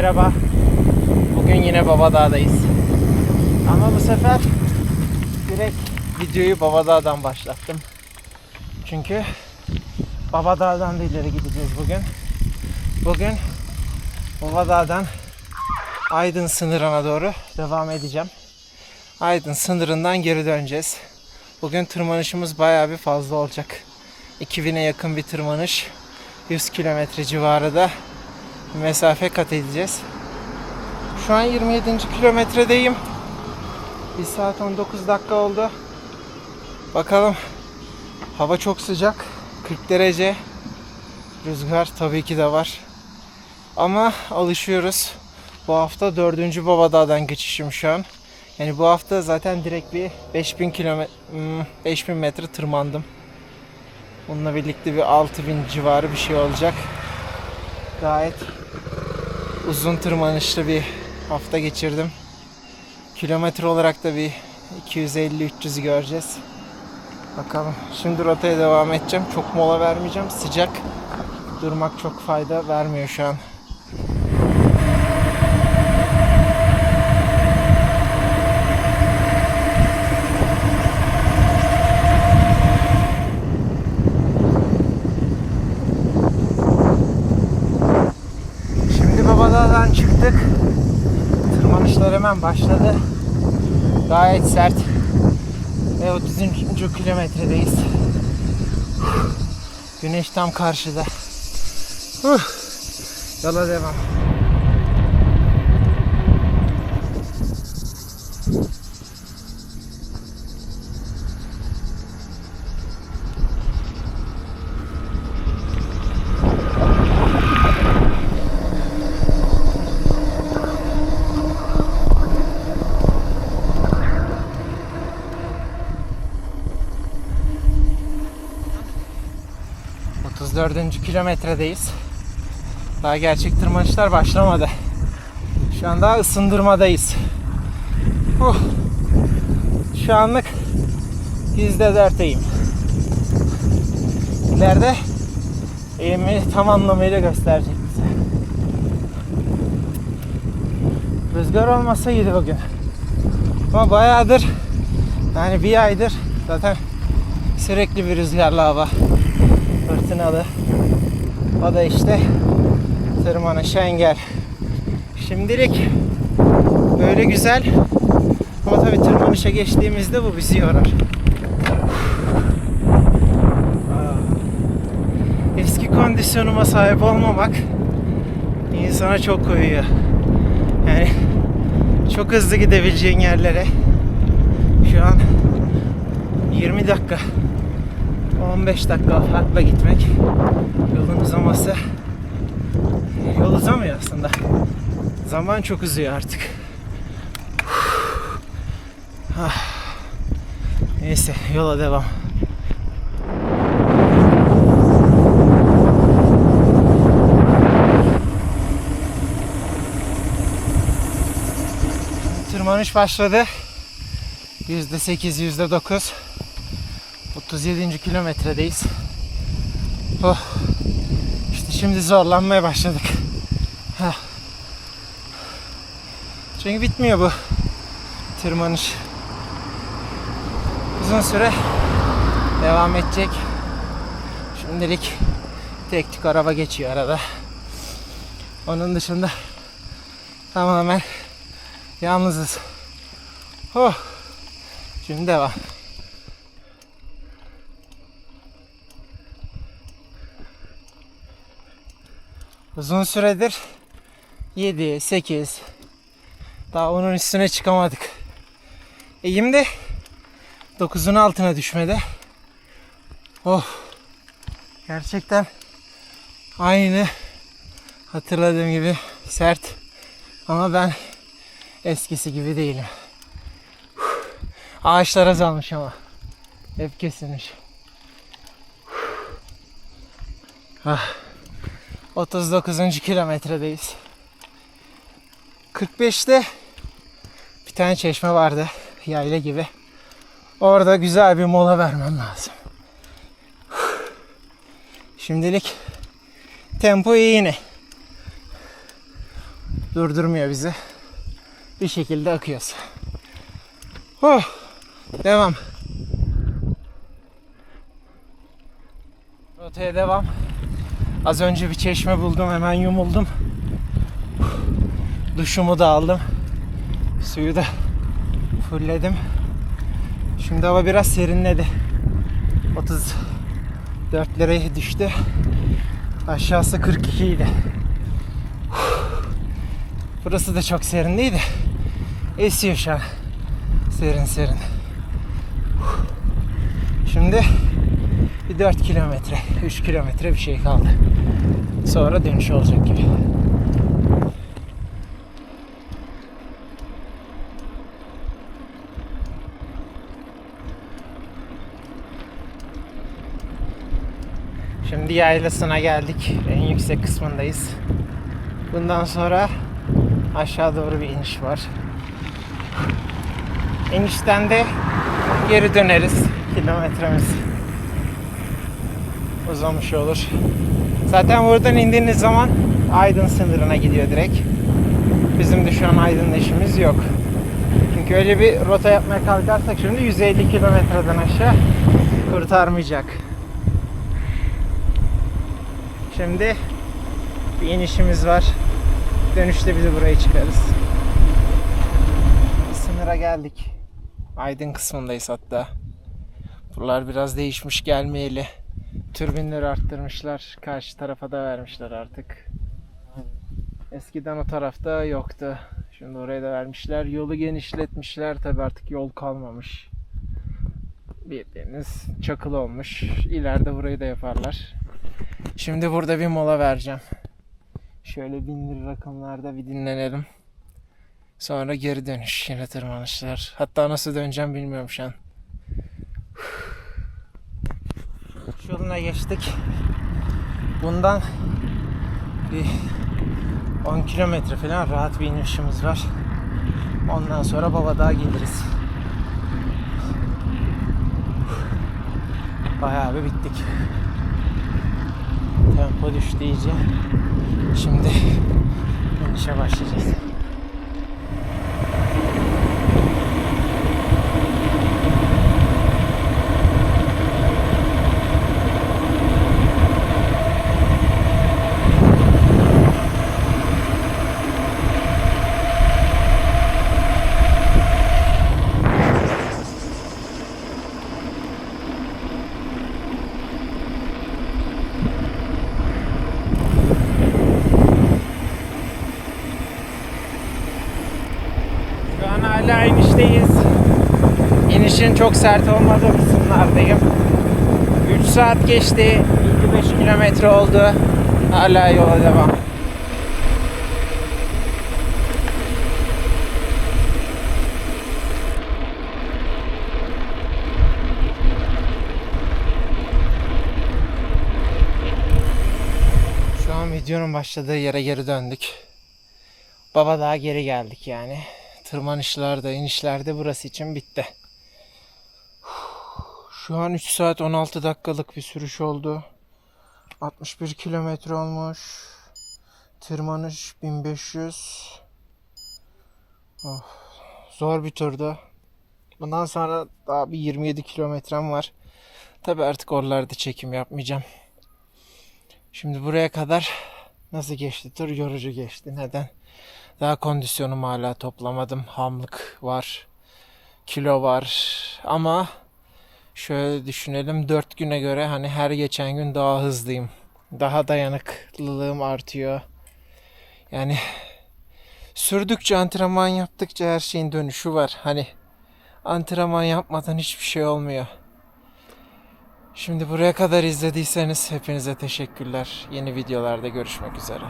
merhaba. Bugün yine Babadağ'dayız. Ama bu sefer direkt videoyu Babadağ'dan başlattım. Çünkü Babadağ'dan da ileri gideceğiz bugün. Bugün Babadağ'dan Aydın sınırına doğru devam edeceğim. Aydın sınırından geri döneceğiz. Bugün tırmanışımız bayağı bir fazla olacak. 2000'e yakın bir tırmanış. 100 kilometre civarında bir mesafe kat edeceğiz. Şu an 27. kilometredeyim. 1 saat 19 dakika oldu. Bakalım. Hava çok sıcak. 40 derece. Rüzgar tabii ki de var. Ama alışıyoruz. Bu hafta 4. Babadağ'dan geçişim şu an. Yani bu hafta zaten direkt bir 5000 kilometre 5000 metre tırmandım. Bununla birlikte bir 6000 civarı bir şey olacak. Gayet uzun tırmanışlı bir hafta geçirdim. Kilometre olarak da bir 250-300 göreceğiz. Bakalım. Şimdi rotaya devam edeceğim. Çok mola vermeyeceğim. Sıcak. Durmak çok fayda vermiyor şu an. Babadağ'dan çıktık. Tırmanışlar hemen başladı. Gayet sert. Ve 30. kilometredeyiz. Güneş tam karşıda. Yola devam. ...34. kilometredeyiz. Daha gerçek tırmanışlar başlamadı. Şu an daha ısındırmadayız. Uh. Şu anlık %4'teyim. İleride eğimi tam anlamıyla gösterecek bize. Rüzgar olmasa iyiydi bugün. Ama bayağıdır yani bir aydır zaten sürekli bir rüzgarlı hava. Fırtınalı. O da işte tırmanışa engel. Şimdilik böyle güzel. Ama tabii tırmanışa geçtiğimizde bu bizi yorar. Eski kondisyonuma sahip olmamak insana çok koyuyor. Yani çok hızlı gidebileceğin yerlere şu an 20 dakika 15 dakika farkla gitmek yolun uzaması yol uzamıyor aslında. Zaman çok uzuyor artık. Ah. Neyse yola devam. Tırmanış başladı. %8, %9. 37. kilometredeyiz. Oh. İşte şimdi zorlanmaya başladık. Heh. Çünkü bitmiyor bu tırmanış. Uzun süre devam edecek. Şimdilik tek tük araba geçiyor arada. Onun dışında tamamen yalnızız. Oh. Şimdi devam. Uzun süredir 7, 8 daha onun üstüne çıkamadık. Eğim de 9'un altına düşmedi. Oh. Gerçekten aynı hatırladığım gibi sert. Ama ben eskisi gibi değilim. Ağaçlar azalmış ama. Hep kesilmiş. Ah. 39. kilometredeyiz. 45'te bir tane çeşme vardı. Yayla gibi. Orada güzel bir mola vermem lazım. Şimdilik tempo iyi yine. durdurmuyor bizi. Bir şekilde akıyoruz. Oh, devam. Rotaya devam. Az önce bir çeşme buldum hemen yumuldum. Duşumu da aldım. Suyu da fullledim. Şimdi hava biraz serinledi. 34 liraya düştü. Aşağısı 42 idi. Burası da çok serin değil de esiyor şu an. Serin serin. Şimdi bir 4 kilometre, 3 kilometre bir şey kaldı. Sonra dönüş olacak gibi. Şimdi yaylasına geldik. En yüksek kısmındayız. Bundan sonra aşağı doğru bir iniş var. İnişten de geri döneriz. Kilometremiz uzamış olur. Zaten buradan indiğiniz zaman Aydın sınırına gidiyor direkt. Bizim de şu an Aydın'da işimiz yok. Çünkü öyle bir rota yapmaya kalkarsak şimdi 150 kilometreden aşağı kurtarmayacak. Şimdi bir inişimiz var. Dönüşte bizi buraya çıkarız. Sınıra geldik. Aydın kısmındayız hatta. Buralar biraz değişmiş gelmeyeli. Türbinleri arttırmışlar. Karşı tarafa da vermişler artık. Eskiden o tarafta yoktu. Şimdi oraya da vermişler. Yolu genişletmişler. Tabi artık yol kalmamış. Bildiğiniz çakıl olmuş. İleride burayı da yaparlar. Şimdi burada bir mola vereceğim. Şöyle bindir rakımlarda bir dinlenelim. Sonra geri dönüş. Yine tırmanışlar. Hatta nasıl döneceğim bilmiyorum şu an. Şu yoluna geçtik. Bundan bir 10 kilometre falan rahat bir inişimiz var. Ondan sonra Babadağ'a geliriz. Bayağı bir bittik. Tempo düştü iyice. Şimdi inişe başlayacağız. Şu an hala inişteyiz. İnişin çok sert olmadığı kısımlardayım. 3 saat geçti. 55 kilometre oldu. Hala yola devam. Şu an videonun başladığı yere geri döndük. Baba daha geri geldik yani. Tırmanışlarda, inişlerde burası için bitti. Şu an 3 saat 16 dakikalık bir sürüş oldu. 61 kilometre olmuş. Tırmanış 1500. Oh, zor bir turdu. Bundan sonra daha bir 27 kilometrem var. Tabi artık oralarda çekim yapmayacağım. Şimdi buraya kadar nasıl geçti tur? Yorucu geçti. Neden? Daha kondisyonumu hala toplamadım. Hamlık var. Kilo var. Ama şöyle düşünelim 4 güne göre hani her geçen gün daha hızlıyım. Daha dayanıklılığım artıyor. Yani sürdükçe antrenman yaptıkça her şeyin dönüşü var. Hani antrenman yapmadan hiçbir şey olmuyor. Şimdi buraya kadar izlediyseniz hepinize teşekkürler. Yeni videolarda görüşmek üzere.